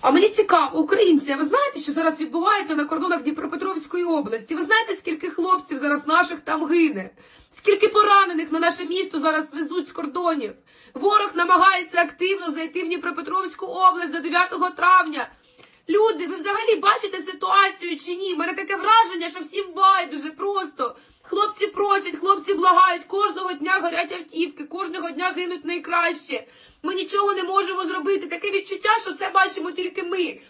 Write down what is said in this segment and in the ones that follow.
А мені цікаво, українці, а ви знаєте, що зараз відбувається на кордонах Дніпропетровської області? Ви знаєте, скільки хлопців зараз наших там гине? Скільки поранених на наше місто зараз везуть з кордонів? Ворог намагається активно зайти в Дніпропетровську область до 9 травня. Люди, ви взагалі бачите ситуацію чи ні? У мене таке враження, що всім байдуже просто. Хлопці просять, хлопці благають, кожного дня горять автівки, кожного дня гинуть найкраще. Ми нічого не можемо зробити. Таке відчуття, що це бачимо тільки ми.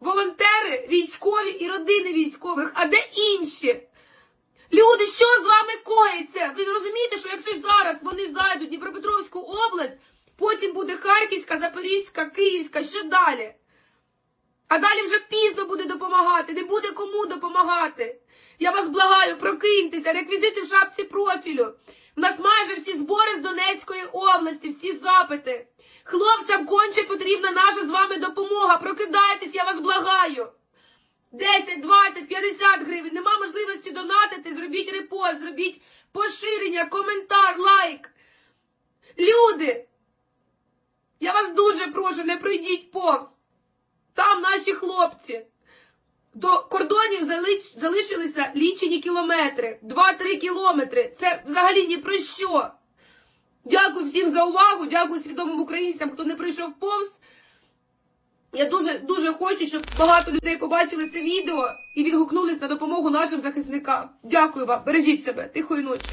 Волонтери, військові і родини військових, а де інші? Люди, що з вами коїться? Ви розумієте, що якщо зараз вони зайдуть в Дніпропетровську область, потім буде Харківська, Запорізька, Київська, що далі? А далі вже пізно буде допомагати, не буде кому допомагати. Я вас благаю, прокиньтеся, реквізити в шапці профілю. У нас майже всі збори з Донецької області, всі запити. Хлопцям конче потрібна наша з вами допомога. Прокидайтесь, я вас благаю. 10, 20, 50 гривень. Нема можливості донатити. Зробіть репост, зробіть поширення, коментар, лайк. Люди, я вас дуже прошу, не пройдіть повз. Там наші хлопці. До кордонів залишилися лічені кілометри. 2-3 кілометри. Це взагалі ні про що. Дякую всім за увагу. Дякую свідомим українцям, хто не прийшов повз. Я дуже дуже хочу, щоб багато людей побачили це відео і відгукнулись на допомогу нашим захисникам. Дякую вам. Бережіть себе. Тихої ночі.